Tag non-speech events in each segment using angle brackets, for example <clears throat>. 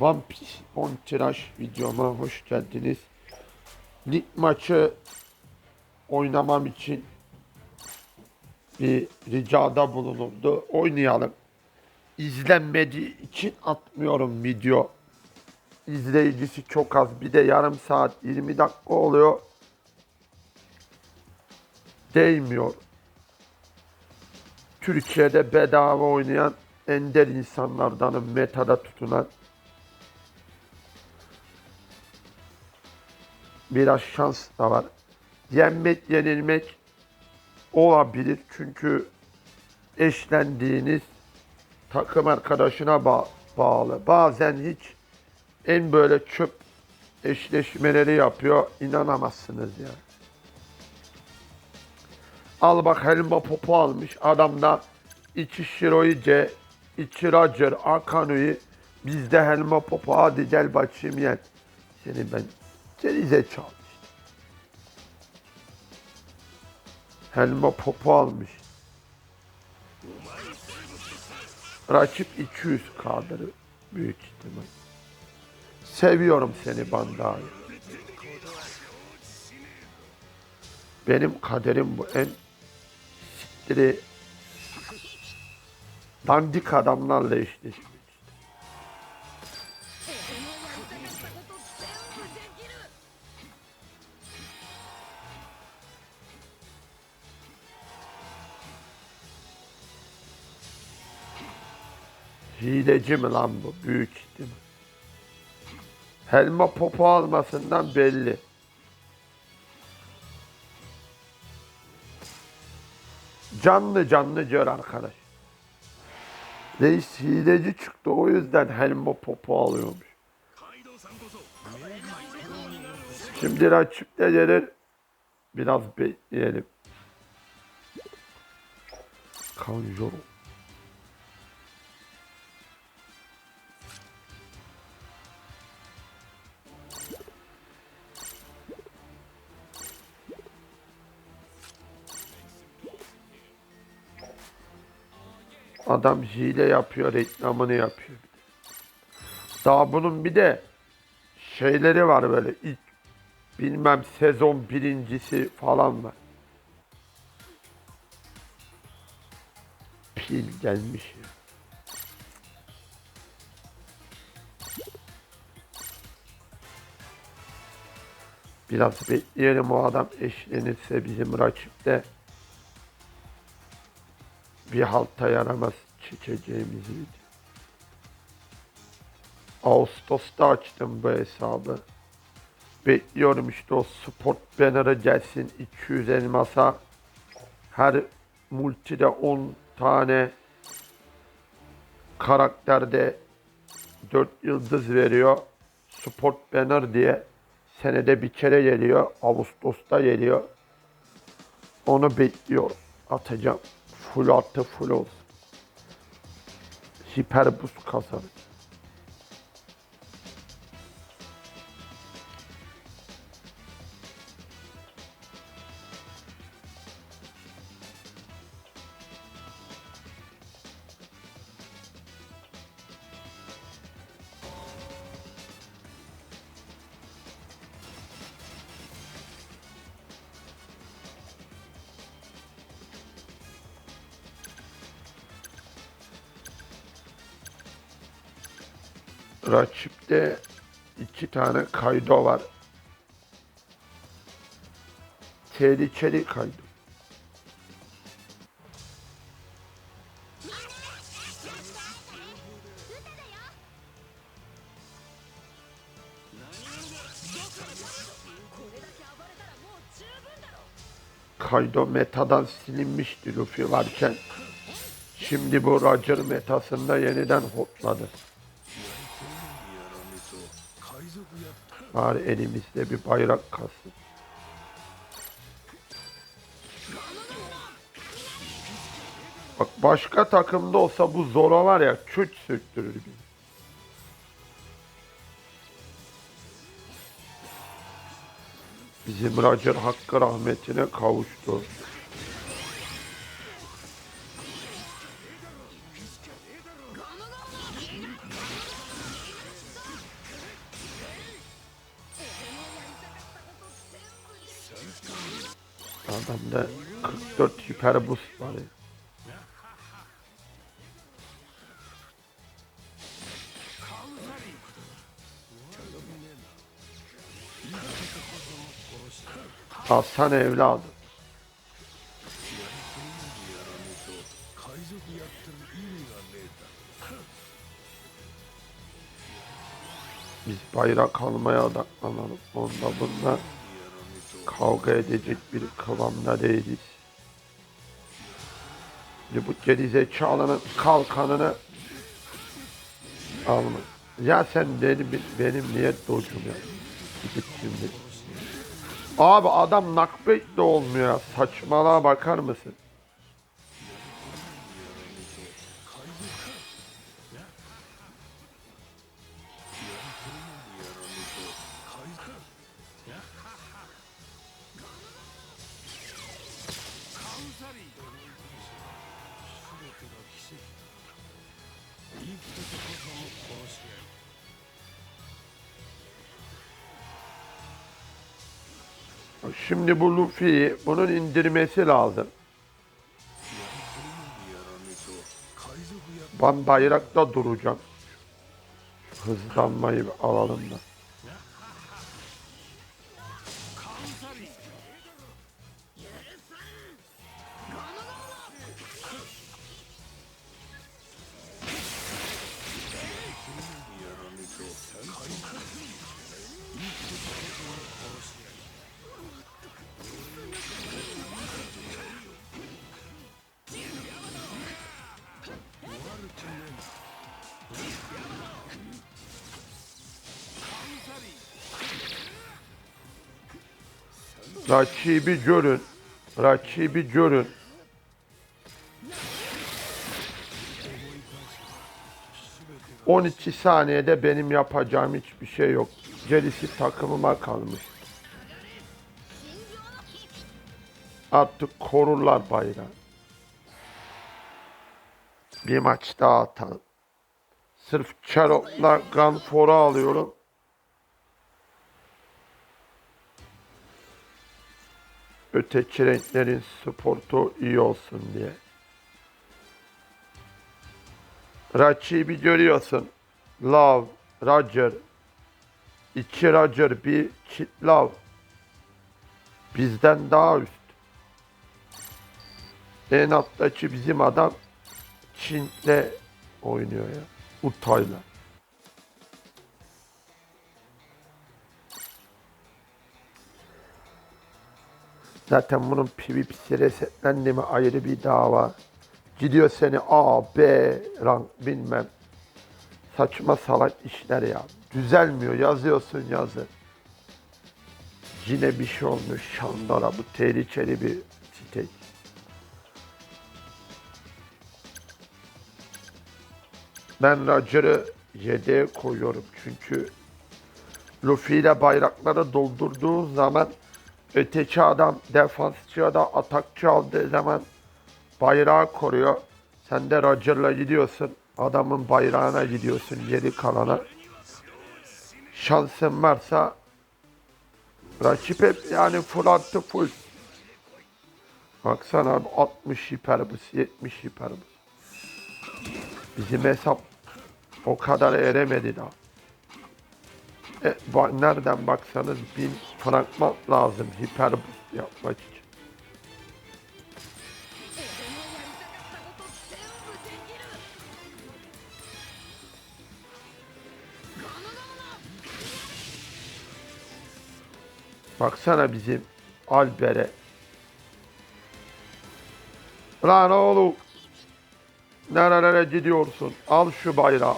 One Piece 10 tiraj videoma hoş geldiniz. Lig maçı oynamam için bir ricada bulunuldu. Oynayalım. İzlenmediği için atmıyorum video. İzleyicisi çok az. Bir de yarım saat 20 dakika oluyor. Değmiyor. Türkiye'de bedava oynayan ender insanlardanım metada tutunan. Biraz şans da var. Yenmek, yenilmek olabilir. Çünkü eşlendiğiniz takım arkadaşına ba- bağlı. Bazen hiç en böyle çöp eşleşmeleri yapıyor. İnanamazsınız ya. Al bak Helma Popo almış. Adamda içi Shiroice, içi Roger, Akanu'yu bizde Helma Popo hadi gel bakayım yen. Seni ben seni zekalı işte. Helma Popo almış. Rakip 200 kadırı büyük ihtimal. Seviyorum seni Bandai. Benim kaderim bu en siktiri dandik adamlarla eşleşmek. 'Hileci mi lan bu? Büyük ihtimal. Helma popo almasından belli. Canlı canlı gör arkadaş. Reis hileci çıktı o yüzden helma popo alıyormuş. Şimdi rakip de gelir. Biraz bekleyelim. Kanjoro. Adam hile yapıyor, reklamını yapıyor. Daha bunun bir de şeyleri var böyle ilk bilmem sezon birincisi falan var. Pil gelmiş ya. Biraz bekleyelim o adam eşlenirse bizim rakipte bir halta yaramaz çekeceğimiz video. Ağustos'ta açtım bu hesabı. Bekliyorum işte o sport banner'ı gelsin 200 elmasa. Her multide 10 tane karakterde 4 yıldız veriyor. Sport banner diye senede bir kere geliyor. Ağustos'ta geliyor. Onu bekliyorum. Atacağım. Full artı full olsun. Hiper boost. İki tane kaydo var. Tehlikeli kaydo. Kaydo metadan silinmişti Luffy varken. Şimdi bu Roger metasında yeniden hotladı. Bari elimizde bir bayrak kalsın. Bak başka takımda olsa bu Zoro var ya küt söktürür bizi. Bizim Roger hakkı rahmetine kavuştu. 44 hiper boost var ya. Hasan evladım. Biz bayrak almaya odaklanalım. Onda bunlar kavga edecek bir kıvamda değiliz. Bu gerizekalının kalkanını alma. Ya sen benim, benim niye dojum ya? Gidip şimdi. Abi adam nakbet de olmuyor ya. Saçmalığa bakar mısın? Şimdi bu Luffy'yi bunun indirmesi lazım. Ben bayrakta duracağım. Hızlanmayı alalım da. Rakibi görün. Rakibi görün. ...12 saniyede benim yapacağım hiçbir şey yok. Gerisi takımıma kalmış. Artık korurlar bayrağı. Bir maç daha atalım. Sırf Çarok'la Gunfor'u alıyorum. öteki renklerin sportu iyi olsun diye. Rakibi görüyorsun. Love, Roger. iki Roger, bir Kit Love. Bizden daha üst. En alttaki bizim adam Çin'le oynuyor ya. Utay'la. Zaten bunun PvP'si resetlendi mi ayrı bir dava. Gidiyor seni A, B rank bilmem. Saçma salak işler ya. Düzelmiyor yazıyorsun yazı. Yine bir şey olmuş Şandara bu tehlikeli bir site. Ben Roger'ı yedeğe koyuyorum çünkü Luffy ile bayrakları doldurduğu zaman Öteki adam defansçı ya da atakçı aldığı zaman bayrağı koruyor. Sen de Roger'la gidiyorsun. Adamın bayrağına gidiyorsun geri kalana. Şansın varsa rakip hep yani full artı full. Baksana abi 60 hiperbus, 70 hiperbus. Bizim hesap o kadar eremedi daha. E, nereden baksanız bin fragman lazım hiperboost yapmak için. 'Baksana bizim Alber'e. Lan oğlum. Nerelere gidiyorsun? Al şu bayrağı.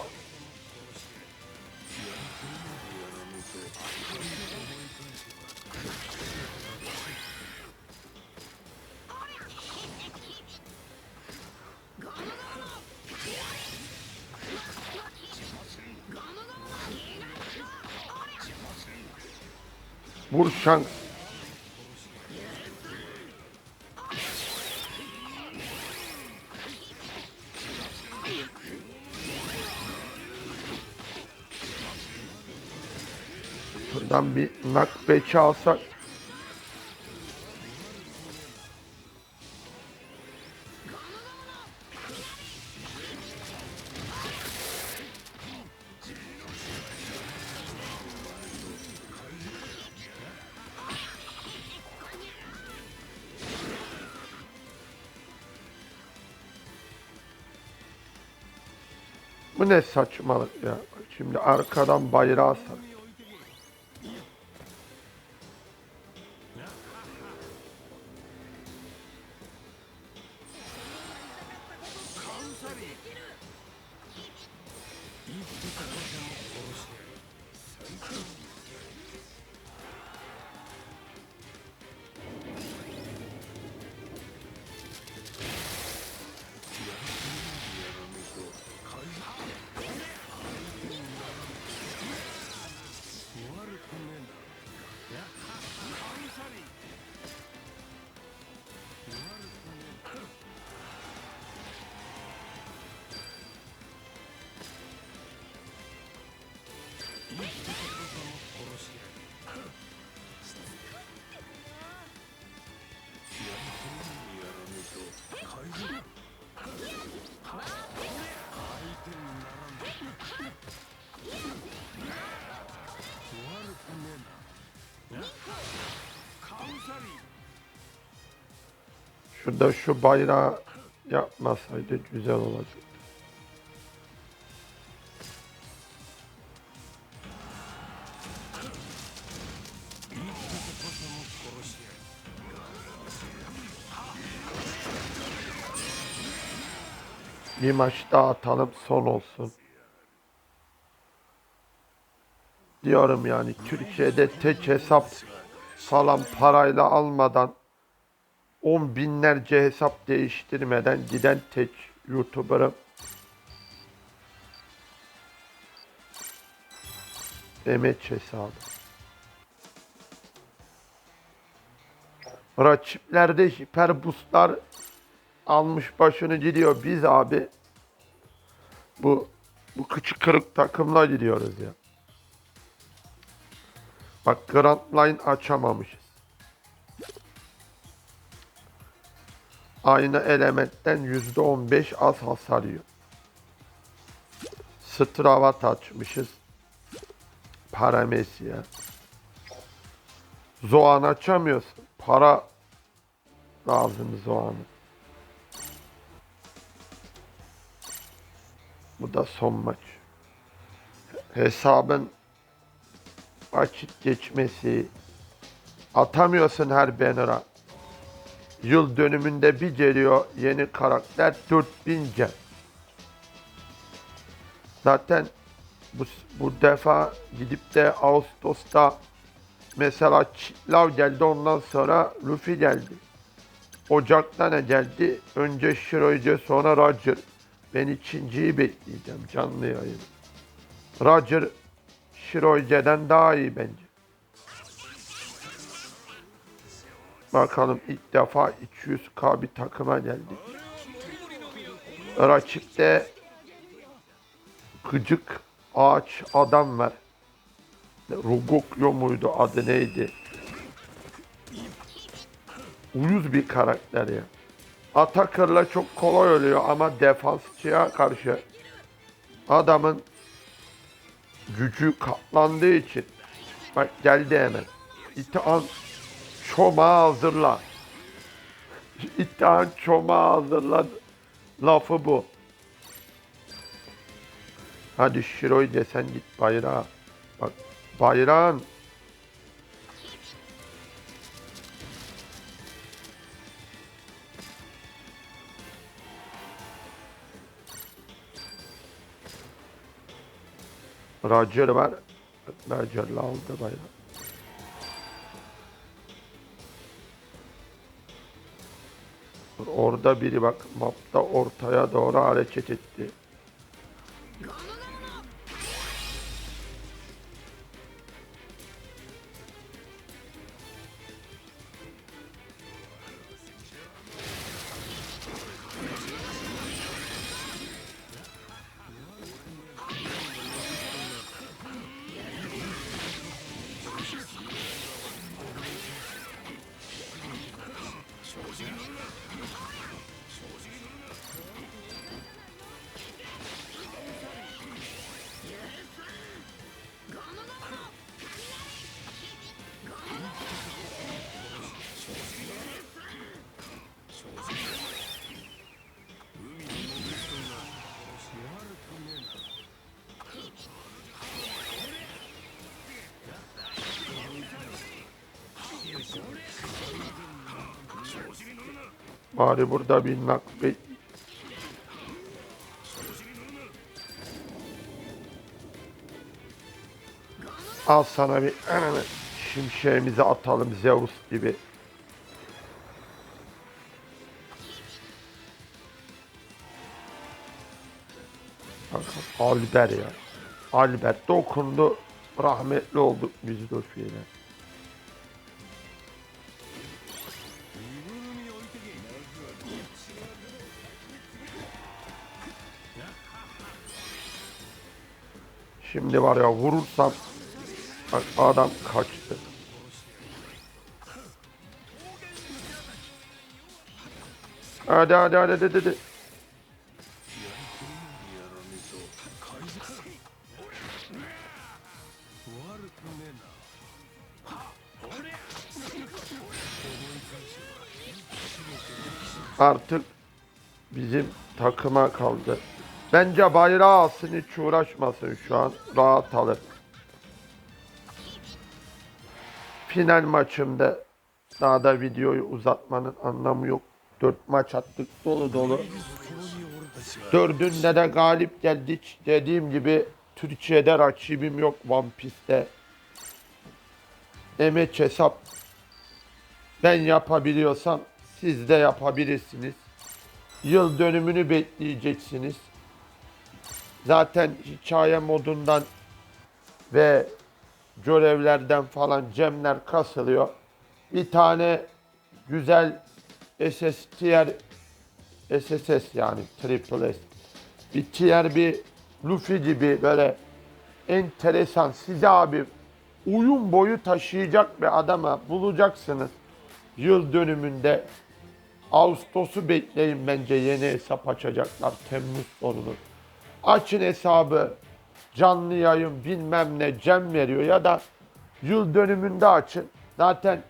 Vur şans. Şuradan bir nakbeki alsak. Bu ne saçmalık ya. Şimdi arkadan bayrağı sar. Şurada şu bayrağı yapmasaydı güzel olacak. Bir maç daha atalım son olsun. Diyorum yani Türkiye'de tek hesap falan parayla almadan on binlerce hesap değiştirmeden giden tek YouTuber'ım. Demet hesabı. Rakiplerde hiper boostlar almış başını gidiyor. Biz abi bu bu küçük kırık takımla gidiyoruz ya. Bak Grand Line açamamışız. Aynı elementten %15 az hasar yiyor. Stravat açmışız. Paramesi ya. Zoan açamıyorsun. Para lazım Zoan'ı. Bu da son maç. Hesabın vakit geçmesi. Atamıyorsun her banner'a. Yıl dönümünde bir geliyor yeni karakter 4000 gem. Zaten bu, bu defa gidip de Ağustos'ta mesela Çitlav geldi ondan sonra Luffy geldi. Ocak'ta ne geldi? Önce Shiroice sonra Roger. Ben ikinciyi bekleyeceğim canlı yayın. Roger Shiroice'den daha iyi bence. Bakalım ilk defa 200k bir takıma geldik. Rakipte gıcık ağaç adam var. Rogokyo muydu adı neydi? Uyuz bir karakter ya. Atakırla çok kolay ölüyor ama defansçıya karşı adamın gücü katlandığı için bak geldi hemen. İtihan çomağı hazırla. İtihan çomağı hazırla. Lafı bu. Hadi Şiroy desen git bayrağa. Bak bayrağın Roger var. Roger'la aldı bayrağı. Orada biri bak mapta ortaya doğru hareket etti. Bari burada bir nakbe Al sana bir <clears throat> şimşeğimizi atalım Zeus gibi. Albert ya. Albert dokundu. Rahmetli oldu biz Dolphy'yle. Şimdi var ya vurursam adam kaçtı. Hadi hadi hadi hadi hadi. Artık bizim takıma kaldı. Bence bayrağı alsın hiç uğraşmasın şu an. Rahat alır. Final maçımda daha da videoyu uzatmanın anlamı yok. Dört maç attık dolu dolu. Dördünde de galip geldik. Dediğim gibi Türkiye'de rakibim yok One Piece'te. Emeç hesap ben yapabiliyorsam siz de yapabilirsiniz. Yıl dönümünü bekleyeceksiniz. Zaten hikaye modundan ve görevlerden falan cemler kasılıyor. Bir tane güzel SS tier SSS yani Triple S. Bir tier bir Luffy gibi böyle enteresan size abi uyum boyu taşıyacak bir adama bulacaksınız. Yıl dönümünde Ağustos'u bekleyin bence yeni hesap açacaklar Temmuz sonunu. Açın hesabı canlı yayın bilmem ne cem veriyor ya da yıl dönümünde açın. Zaten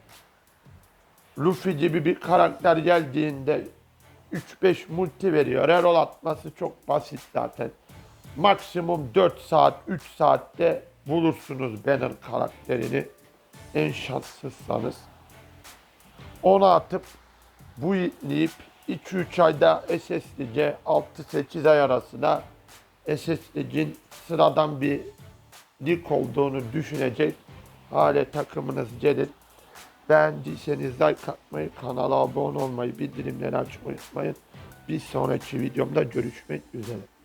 Luffy gibi bir karakter geldiğinde 3-5 multi veriyor. Reroll atması çok basit zaten. Maksimum 4 saat, 3 saatte bulursunuz Banner karakterini. En şanssızsanız. Onu atıp bu itleyip 2-3 ayda SSD'ce 6-8 ay arasında SSD'cin sıradan bir lig olduğunu düşünecek hale takımınız gelin. Beğendiyseniz like atmayı, kanala abone olmayı, bildirimleri açmayı unutmayın. Bir sonraki videomda görüşmek üzere.